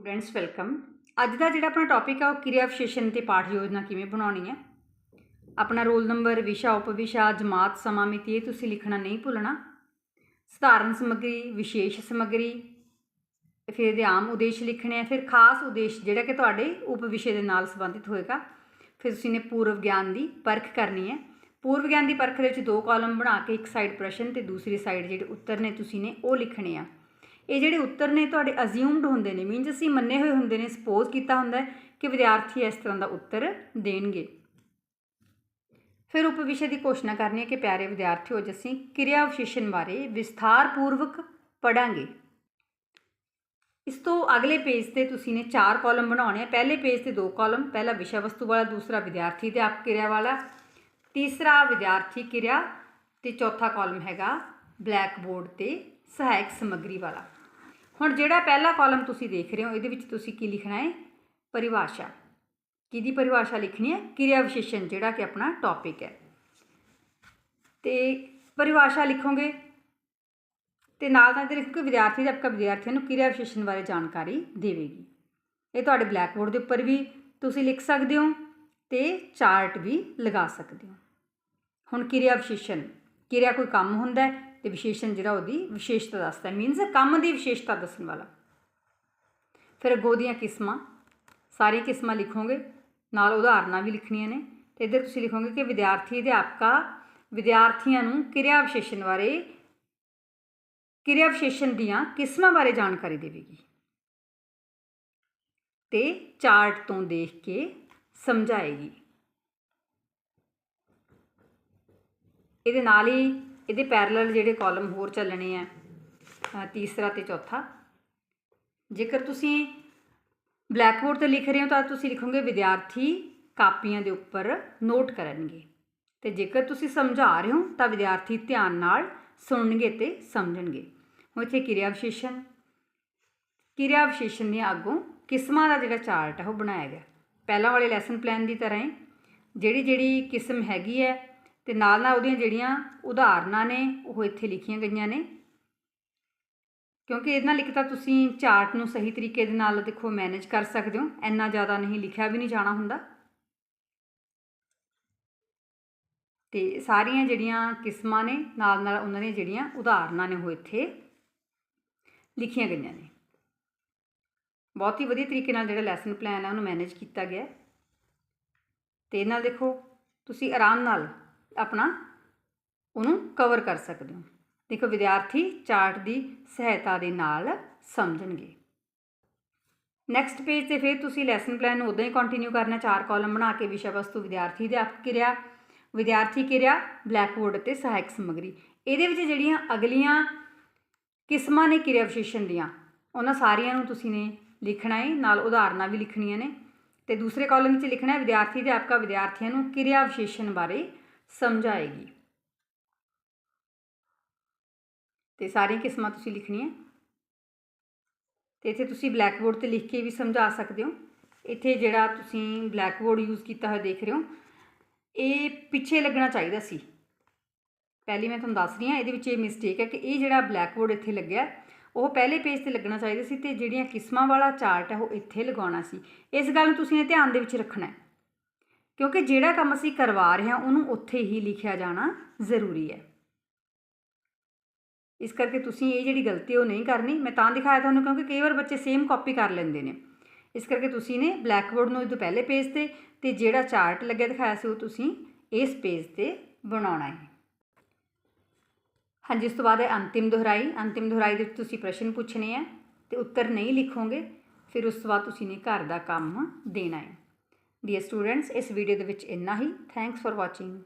Students welcome ਅੱਜ ਦਾ ਜਿਹੜਾ ਆਪਣਾ ਟੌਪਿਕ ਆ, ਉਹ ਕਿਰਿਆ ਵਿਸ਼ੇਸ਼ਣ ਤੇ ਪਾਠ ਯੋਜਨਾ ਕਿਵੇਂ ਬਣਾਉਣੀ ਹੈ? ਆਪਣਾ ਰੋਲ ਨੰਬਰ ਵਿਸ਼ਾ, ਉਪਵਿਸ਼ਾ, ਜਮਾਤ, ਸਮਾਂ, ਮਿਤੀ, ਇਹ ਤੁਸੀਂ ਲਿਖਣਾ ਨਹੀਂ ਭੁੱਲਣਾ। ਸਧਾਰਨ ਸਮੱਗਰੀ, ਵਿਸ਼ੇਸ਼ ਸਮੱਗਰੀ, ਫਿਰ ਇਹਦੇ ਆਮ ਉਦੇਸ਼ ਲਿਖਣੇ ਆ, ਫਿਰ ਖਾਸ ਉਦੇਸ਼ ਜਿਹੜਾ ਕਿ ਤੁਹਾਡੇ ਉਪ ਵਿਸ਼ੇ ਦੇ ਨਾਲ ਸੰਬੰਧਿਤ ਹੋਏਗਾ। ਫਿਰ ਤੁਸੀਂ ਨੇ ਪੂਰਵ ਗਿਆਨ ਦੀ ਪਰਖ ਕਰਨੀ ਹੈ। ਪੂਰਵ ਗਿਆਨ ਦੀ ਪਰਖ ਦੇ ਵਿੱਚ ਦੋ ਕਾਲਮ ਬਣਾ ਕੇ, ਇੱਕ ਸਾਈਡ ਪ੍ਰਸ਼ਨ ਤੇ ਦੂਸਰੀ ਸਾਈਡ ਜਿਹੜੇ ਉੱਤਰ ਨੇ, ਤੁਸੀਂ ਨੇ ਉਹ ਲਿਖਣੇ ਆ। ਇਹ ਜਿਹੜੇ ਉੱਤਰ ਨੇ ਤੁਹਾਡੇ ਅਸਿਊਮਡ ਹੁੰਦੇ ਨੇ ਮੀਨਸ ਅਸੀਂ ਮੰਨੇ ਹੋਏ ਹੁੰਦੇ ਨੇ ਸਪੋਜ਼ ਕੀਤਾ ਹੁੰਦਾ ਹੈ ਕਿ ਵਿਦਿਆਰਥੀ ਇਸ ਤਰ੍ਹਾਂ ਦਾ ਉੱਤਰ ਦੇਣਗੇ। ਫਿਰ ਉਪ ਵਿਸ਼ੇ ਦੀ ਘੋਸ਼ਣਾ ਕਰਨੀ ਹੈ ਕਿ ਪਿਆਰੇ ਵਿਦਿਆਰਥੀਓ, ਅੱਜ ਅਸੀਂ ਕਿਰਿਆ ਵਿਸ਼ੇਸ਼ਣ ਬਾਰੇ ਵਿਸਥਾਰ ਪੂਰਵਕ ਪੜਾਂਗੇ ਇਸ ਤੋਂ ਅਗਲੇ ਪੇਜ ਤੇ ਤੁਸੀਂ ਨੇ ਚਾਰ ਕਾਲਮ ਬਣਾਉਣੇ ਆ। ਪਹਿਲੇ ਪੇਜ ਤੇ ਦੋ ਕਾਲਮ ਪਹਿਲਾ ਵਿਸ਼ਾ ਵਸਤੂ ਵਾਲਾ, ਦੂਸਰਾ ਵਿਦਿਆਰਥੀ ਤੇ ਆਪ ਕਿਰਿਆ ਵਾਲਾ, ਤੀਸਰਾ ਵਿਦਿਆਰਥੀ ਕਿਰਿਆ ਤੇ ਚੌਥਾ ਕਾਲਮ ਹੈਗਾ ਬਲੈਕ ਬੋਰਡ ਤੇ ਸਹਾਇਕ ਸਮੱਗਰੀ ਵਾਲਾ। ਹੁਣ ਜਿਹੜਾ ਪਹਿਲਾ ਕਾਲਮ ਤੁਸੀਂ ਦੇਖ ਰਹੇ ਹੋ, ਇਹਦੇ ਵਿੱਚ ਤੁਸੀਂ ਕੀ ਲਿਖਣਾ ਹੈ? ਪਰਿਭਾਸ਼ਾ। ਕਿਹਦੀ ਪਰਿਭਾਸ਼ਾ ਲਿਖਣੀ ਹੈ? ਕਿਰਿਆ ਵਿਸ਼ੇਸ਼ਣ ਜਿਹੜਾ ਕਿ ਆਪਣਾ ਟੌਪਿਕ ਹੈ। ਤੇ ਪਰਿਭਾਸ਼ਾ ਲਿਖੋਗੇ, ਤੇ ਨਾਲ ਨਾਲ ਇਹਦੇ ਲਿਖੋ ਵਿਦਿਆਰਥੀ ਦੇ ਆਪਕਾ ਵਿਦਿਆਰਥੀਆਂ ਨੂੰ ਕਿਰਿਆ ਵਿਸ਼ੇਸ਼ਣ ਬਾਰੇ ਜਾਣਕਾਰੀ ਦੇਵੇਗੀ। ਇਹ ਤੁਹਾਡੇ ਬਲੈਕ ਬੋਰਡ ਦੇ ਉੱਪਰ ਵੀ ਤੁਸੀਂ ਲਿਖ ਸਕਦੇ ਹੋ ਤੇ ਚਾਰਟ ਵੀ ਲਗਾ ਸਕਦੇ ਹੋ। ਹੁਣ ਕਿਰਿਆ ਵਿਸ਼ੇਸ਼ਣ ਕਿਰਿਆ ਕੋਈ ਕੰਮ ਹੁੰਦਾ ਹੈ ਤੇ ਵਿਸ਼ੇਸ਼ਣ ਜਿਹੜਾ ਉਹਦੀ ਵਿਸ਼ੇਸ਼ਤਾ ਦੱਸਦਾ ਮੀਨਸ ਕੰਮ ਦੀ ਵਿਸ਼ੇਸ਼ਤਾ ਦੱਸਣ ਵਾਲਾ। ਫਿਰ ਅੱਗੋਂ ਦੀਆਂ ਕਿਸਮਾਂ, ਸਾਰੀ ਕਿਸਮਾਂ ਲਿਖੋਗੇ, ਨਾਲ ਉਦਾਹਰਨਾਂ ਵੀ ਲਿਖਣੀਆਂ ਨੇ। ਤੇ ਇੱਧਰ ਤੁਸੀਂ ਲਿਖੋਗੇ ਕਿ ਵਿਦਿਆਰਥੀ, ਅਧਿਆਪਕਾ, ਵਿਦਿਆਰਥੀਆਂ ਨੂੰ ਕਿਰਿਆ ਵਿਸ਼ੇਸ਼ਣ ਬਾਰੇ, ਕਿਰਿਆ ਵਿਸ਼ੇਸ਼ਣ ਦੀਆਂ ਕਿਸਮਾਂ ਬਾਰੇ ਜਾਣਕਾਰੀ ਦੇਵੇਗੀ। ਤੇ ਚਾਰਟ ਤੋਂ ਦੇਖ ਕੇ ਸਮਝਾਏਗੀ। ਇਹਦੇ ਨਾਲ ਹੀ ਇਹਦੇ ਪੈਰਲਲ ਜਿਹੜੇ ਕਾਲਮ ਹੋਰ ਚੱਲਣੇ ਆ ਤੀਸਰਾ ਤੇ ਚੌਥਾ। ਜੇਕਰ ਤੁਸੀਂ ਬਲੈਕਬੋਰਡ ਤੇ ਲਿਖ ਰਹੇ ਹੋ ਤਾਂ ਤੁਸੀਂ ਲਿਖੋਗੇ ਵਿਦਿਆਰਥੀ ਕਾਪੀਆਂ ਦੇ ਉੱਪਰ ਨੋਟ ਕਰਨਗੇ। ਤੇ ਜੇਕਰ ਤੁਸੀਂ ਸਮਝਾ ਰਹੇ ਹੋ ਤਾਂ ਵਿਦਿਆਰਥੀ ਧਿਆਨ ਨਾਲ ਸੁਣਨਗੇ ਤੇ ਸਮਝਣਗੇ। ਹੁਣ ਇੱਥੇ ਕਿਰਿਆ ਵਿਸ਼ੇਸ਼ਣ ਕਿਰਿਆ ਵਿਸ਼ੇਸ਼ਣ ਦੀਆਂ ਅੱਗੋਂ ਕਿਸਮਾਂ ਦਾ ਜਿਹੜਾ ਚਾਰਟ ਹੈ ਉਹ ਬਣਾਇਆ ਗਿਆ। ਪਹਿਲਾਂ ਵਾਲੇ ਲੈਸਨ ਪਲਾਨ ਦੀ ਤਰ੍ਹਾਂ ਹੀ ਜਿਹੜੀ ਜਿਹੜੀ ਕਿਸਮ ਹੈਗੀ ਹੈ ਤੇ ਨਾਲ ਨਾਲ ਉਹਦੀਆਂ ਜਿਹੜੀਆਂ ਉਦਾਹਰਨਾਂ ਨੇ, ਉਹ ਇੱਥੇ ਲਿਖੀਆਂ ਗਈਆਂ ਨੇ। ਕਿਉਂਕਿ ਇਹਦੇ ਨਾਲ ਇੱਕ ਤਾਂ ਤੁਸੀਂ ਚਾਰਟ ਨੂੰ ਸਹੀ ਤਰੀਕੇ ਦੇ ਨਾਲ ਦੇਖੋ, ਮੈਨੇਜ ਕਰ ਸਕਦੇ ਹੋ। ਇੰਨਾ ਜ਼ਿਆਦਾ ਨਹੀਂ, ਲਿਖਿਆ ਵੀ ਨਹੀਂ ਜਾਣਾ ਹੁੰਦਾ। ਤੇ ਸਾਰੀਆਂ ਜਿਹੜੀਆਂ ਕਿਸਮਾਂ ਨੇ, ਨਾਲ ਨਾਲ ਉਹਨਾਂ ਦੀਆਂ ਜਿਹੜੀਆਂ ਉਦਾਹਰਨਾਂ ਨੇ, ਉਹ ਇੱਥੇ ਲਿਖੀਆਂ ਗਈਆਂ ਨੇ। ਬਹੁਤ ਹੀ ਵਧੀਆ ਤਰੀਕੇ ਨਾਲ ਜਿਹੜਾ ਲੈਸਨ ਪਲਾਨ ਹੈ, ਉਹਨੂੰ ਮੈਨੇਜ ਕੀਤਾ ਗਿਆ ਹੈ। ਤੇ ਨਾਲ ਦੇਖੋ, ਤੁਸੀਂ ਆਰਾਮ ਨਾਲ ਆਪਣਾ ਉਹਨੂੰ ਕਵਰ ਕਰ ਸਕਦੇ ਹੋ। ਦੇਖੋ ਵਿਦਿਆਰਥੀ ਚਾਰਟ ਦੀ ਸਹਾਇਤਾ ਦੇ ਨਾਲ ਸਮਝਣਗੇ। ਨੈਕਸਟ ਪੇਜ ਤੇ ਫਿਰ ਤੁਸੀਂ ਲੈਸਨ ਪਲਾਨ ਨੂੰ ਉਦਾਂ ਹੀ ਕੰਟੀਨਿਊ ਕਰਨਾ, ਚਾਰ ਕਾਲਮ ਬਣਾ ਕੇ ਵਿਸ਼ਾ ਵਸਤੂ ਵਿਦਿਆਰਥੀ ਦੇ ਆਪ ਕਿਰਿਆ, ਵਿਦਿਆਰਥੀ ਕਿਰਿਆ ਬਲੈਕਬੋਰਡ ਤੇ ਸਹਾਇਕ ਸਮੱਗਰੀ। ਇਹਦੇ ਵਿੱਚ ਜਿਹੜੀਆਂ ਅਗਲੀਆਂ ਕਿਸਮਾਂ ਨੇ ਕਿਰਿਆ ਵਿਸ਼ੇਸ਼ਣ ਦੀਆਂ, ਉਹਨਾਂ ਸਾਰੀਆਂ ਨੂੰ ਤੁਸੀਂ ਨੇ ਲਿਖਣਾ ਹੈ ਨਾਲ ਉਦਾਹਰਨਾਂ ਵੀ ਲਿਖਣੀਆਂ ਨੇ। ਤੇ ਦੂਸਰੇ ਕਾਲਮ ਵਿੱਚ ਲਿਖਣਾ ਹੈ, ਵਿਦਿਆਰਥੀ ਦੇ ਵਿਦਿਆਰਥੀਆਂ ਨੂੰ ਕਿਰਿਆ ਵਿਸ਼ੇਸ਼ਣ ਬਾਰੇ ਸਮਝਾਏਗੀ। ਤੇ ਸਾਰੀਆਂ ਕਿਸਮਾਂ ਤੁਸੀਂ ਲਿਖਣੀਆਂ। ਤੇ ਇੱਥੇ ਤੁਸੀਂ ਬਲੈਕਬੋਰਡ ਤੇ ਲਿਖ ਕੇ ਵੀ ਸਮਝਾ ਸਕਦੇ ਹੋ। ਇੱਥੇ ਜਿਹੜਾ ਤੁਸੀਂ ਬਲੈਕਬੋਰਡ ਯੂਜ਼ ਕੀਤਾ ਹੋਇਆ ਦੇਖ ਰਹੇ ਹੋ, ਇਹ ਪਿੱਛੇ ਲੱਗਣਾ ਚਾਹੀਦਾ ਸੀ। ਪਹਿਲੀ ਮੈਂ ਤੁਹਾਨੂੰ ਦੱਸ ਰਹੀ ਹਾਂ, ਇਹਦੇ ਵਿੱਚ ਇਹ ਮਿਸਟੇਕ ਹੈ ਕਿ ਇਹ ਜਿਹੜਾ ਬਲੈਕਬੋਰਡ ਇੱਥੇ ਲੱਗਿਆ, ਉਹ ਪਹਿਲੇ ਪੇਜ ਤੇ ਲੱਗਣਾ ਚਾਹੀਦਾ ਸੀ ਤੇ ਜਿਹੜੀਆਂ ਕਿਸਮਾਂ ਵਾਲਾ ਚਾਰਟ ਹੈ, ਉਹ ਇੱਥੇ ਲਗਾਉਣਾ ਸੀ। ਇਸ ਗੱਲ ਨੂੰ ਤੁਸੀਂ ਇਹ ਧਿਆਨ ਦੇ ਵਿੱਚ ਰੱਖਣਾ ਹੈ। ਕਿਉਂਕਿ ਜਿਹੜਾ ਕੰਮ ਅਸੀਂ ਕਰਵਾ ਰਹੇ ਹਾਂ, ਉਹਨੂੰ ਉੱਥੇ ਹੀ ਲਿਖਿਆ ਜਾਣਾ ਜ਼ਰੂਰੀ ਹੈ। ਇਸ ਕਰਕੇ ਤੁਸੀਂ ਇਹ ਜਿਹੜੀ ਗਲਤੀ ਉਹ ਨਹੀਂ ਕਰਨੀ। ਮੈਂ ਤਾਂ ਦਿਖਾਇਆ ਤੁਹਾਨੂੰ ਕਿਉਂਕਿ ਕਈ ਵਾਰ ਬੱਚੇ ਸੇਮ ਕਾਪੀ ਕਰ ਲੈਂਦੇ ਨੇ। ਇਸ ਕਰਕੇ ਤੁਸੀਂ ਨੇ ਬਲੈਕਬੋਰਡ ਨੂੰ ਇਹਦੇ ਪਹਿਲੇ ਪੇਜ ਤੇ ਤੇ ਜਿਹੜਾ ਚਾਰਟ ਲੱਗਿਆ ਦਿਖਾਇਆ ਸੀ, ਉਹ ਤੁਸੀਂ ਇਸ ਪੇਜ ਤੇ ਬਣਾਉਣਾ ਹੈ। ਹਾਂਜੀ, ਇਸ ਤੋਂ ਬਾਅਦ ਹੈ ਅੰਤਿਮ ਦੁਹਰਾਈ। ਅੰਤਿਮ ਦੁਹਰਾਈ ਦੇ ਵਿੱਚ ਤੁਸੀਂ ਪ੍ਰਸ਼ਨ ਪੁੱਛਣੇ ਆ ਤੇ ਉੱਤਰ ਨਹੀਂ ਲਿਖੋਗੇ, ਫਿਰ ਉਸ ਤੋਂ ਬਾਅਦ ਤੁਸੀਂ ਨੇ ਘਰ ਦਾ ਕੰਮ ਦੇਣਾ ਹੈ। ਡੀਅਰ ਸਟੂਡੈਂਟਸ ਇਸ ਵੀਡੀਓ ਦੇ ਵਿੱਚ ਇੰਨਾ ਹੀ। Thanks for watching